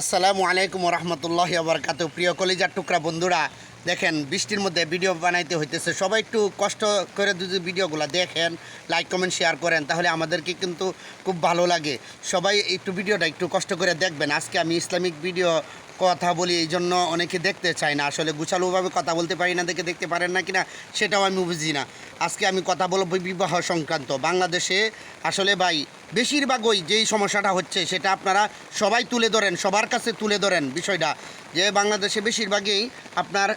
আসসালামু আলাইকুম রহমতুল্লাহ আবরকাত প্রিয় কলিজার টুকরা বন্ধুরা, দেখেন বৃষ্টির মধ্যে ভিডিও বানাইতে হইতেছে। সবাই একটু কষ্ট করে যদি ভিডিওগুলো দেখেন লাইক কমেন্ট শেয়ার করেন, তাহলে আমাদেরকে কিন্তু খুব ভালো লাগে। সবাই একটু ভিডিওটা একটু কষ্ট করে দেখবেন। আজকে আমি ইসলামিক ভিডিও কথা বলি, এই জন্য অনেকে দেখতে চায় না। আসলে গুছালোভাবে কথা বলতে পারি না, দেখে দেখতে পারেন না কিনা, সেটাও আমি বুঝি না। আজকে আমি কথা বলব বিবাহ সংক্রান্ত। বাংলাদেশে আসলে ভাই বেশিরভাগই যেই সমস্যাটা হচ্ছে, সেটা আপনারা সবাই তুলে ধরেন, সবার কাছে তুলে ধরেন বিষয়টা। যে বাংলাদেশে বেশিরভাগই আপনার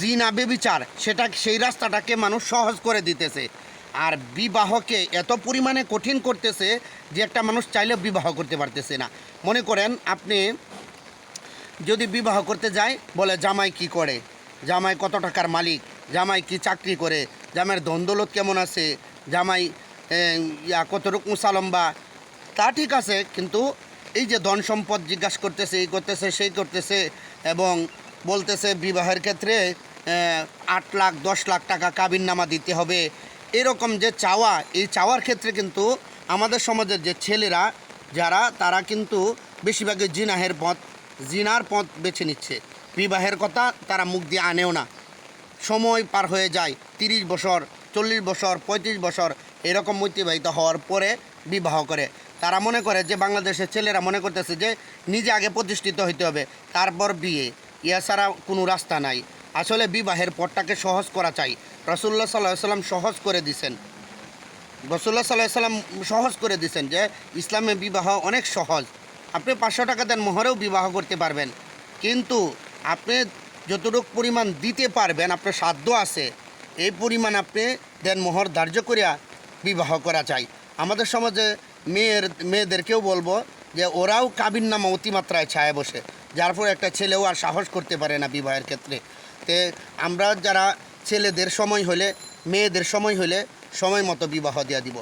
জিনা বেবিচার, সেটা সেই রাস্তাটাকে মানুষ সহজ করে দিতেছে। আর বিবাহকে এত পরিমাণে কঠিন করতেছে, যে একটা মানুষ চাইলেও বিবাহ করতে পারতেছে না। মনে করেন আপনি যদি বিবাহ করতে যায়, বলে, জামাই কি করে? জামাই কত টাকার মালিক? জামাই কি চাকরি করে? জামাইয়ের ধন্দলত কেমন আছে? জামাই ইয়া, কতটুকু মুসালম্বা তা ঠিক আছে, কিন্তু এই যে ধন সম্পদ জিজ্ঞাসা করতেছে, এই করতেছে, সেই করতেছে, এবং বলতেছে বিবাহের ক্ষেত্রে আট লাখ, দশ লাখ টাকা কাবিন নামা দিতে হবে। এরকম যে চাওয়া, এই চাওয়ার ক্ষেত্রে কিন্তু আমাদের সমাজের যে ছেলেরা, যারা, তারা কিন্তু বেশিরভাগই জিনাহের পথ জিনার পথ বেছে নিচ্ছে। বিবাহের কথা তারা মুখ দিয়ে আনেও না। সময় পার হয়ে যায়, তিরিশ বছর, চল্লিশ বছর, পঁয়ত্রিশ বছর এরকম অতিবাহিত হওয়ার পরে বিবাহ করে। তারা মনে করে যে বাংলাদেশের ছেলেরা মনে করতেছে যে নিজে আগে প্রতিষ্ঠিত হইতে হবে, তারপর বিয়ে। ইয়া ছাড়া কোনো রাস্তা নাই। আসলে বিবাহের পথটাকে সহজ করা চাই। রসুল্লাহ সাল্লাহ সাল্লাম সহজ করে দিছেন। রসুল্লাহ সাল্লাহ সাল্লাম সহজ করে দিছেন যে ইসলামে বিবাহ অনেক সহজ। আপনি পাঁচশো টাকা দেন, মোহরেও বিবাহ করতে পারবেন। কিন্তু আপনি যতটুকু পরিমাণ দিতে পারবেন, আপনার সাধ্য আছে, এই পরিমাণ আপনি দেন, মোহর ধার্য করিয়া বিবাহ করা চাই। আমাদের সমাজে মেয়ের, মেয়েদেরকেও বলব যে, ওরাও কাবিন নামা অতিমাত্রায় ছায়া বসে। যার ফলে একটা ছেলেও আর সাহস করতে পারে না বিবাহের ক্ষেত্রে। তে আমরা যারা ছেলেদের সময় হলে, মেয়েদের সময় হলে, সময় মতো বিবাহ দেওয়া দিব।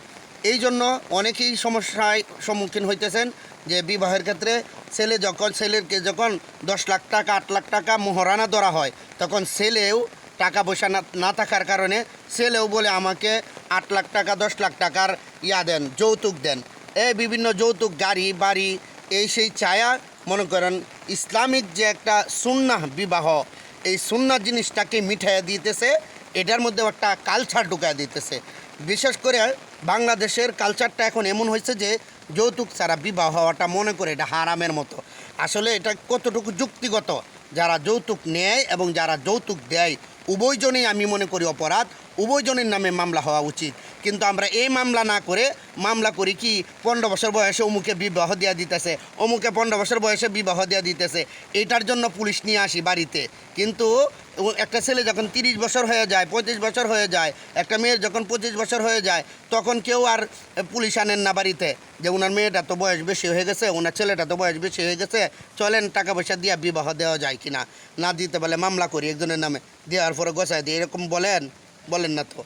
এই জন্য অনেকেই সমস্যায় সম্মুখীন হইতেছেন যে বিবাহের ক্ষেত্রে ছেলে যখন, ছেলেকে যখন দশ লাখ টাকা, আট লাখ টাকা মোহরানা ধরা হয়, তখন ছেলেও টাকা পয়সা না থাকার কারণে ছেলেও বলে আমাকে আট লাখ টাকা, দশ লাখ টাকার ইয়া দেন, যৌতুক দেন। এই বিভিন্ন যৌতুক, গাড়ি, বাড়ি, এই সেই চায়া মনে করেন ইসলামিক যে একটা সুন্নাহ বিবাহ, এই সুন্না জিনিসটাকে মিঠাইয়া দিতেছে, এটার মধ্যে একটা কালচার ঢুকায় দিতেছে। বিশেষ করে বাংলাদেশের কালচারটা এখন এমন হয়েছে যে যৌতুক ছাড়া বিবাহ হওয়াটা মনে করে এটা হারামের মতো। আসলে এটা কতটুকু যুক্তিগত? যারা যৌতুক নেয় এবং যারা যৌতুক দেয়, উভয়জনেই আমি মনে করি অপরাধ, উভয়জনের নামে মামলা হওয়া উচিত। কিন্তু আমরা এই মামলা না করে, মামলা করি কি, পনেরো বছর বয়সে অমুকে বিবাহ দেওয়া দিতেছে, অমুকে পনেরো বছর বয়সে বিবাহ দেওয়া দিতেছে, এটার জন্য পুলিশ নিয়ে আসি বাড়িতে। কিন্তু ও- একটা ছেলে যখন তিরিশ বছর হয়ে যায়, পঁয়ত্রিশ বছর হয়ে যায়, একটা মেয়ের যখন পঁচিশ বছর হয়ে যায়, তখন কেউ আর পুলিশ আনেন না বাড়িতে যে ওনার মেয়েটা তো বয়স বেশি হয়ে গেছে ওনার ছেলেটা তো বয়স বেশি হয়ে গেছে, চলেন টাকা পয়সা দিয়ে বিবাহ দেওয়া যায় কি না না দিতে বলে, মামলা করি একজনের নামে, দেওয়ার পরে গোছায় দিয়ে এরকম বলেন? বলেন না তো।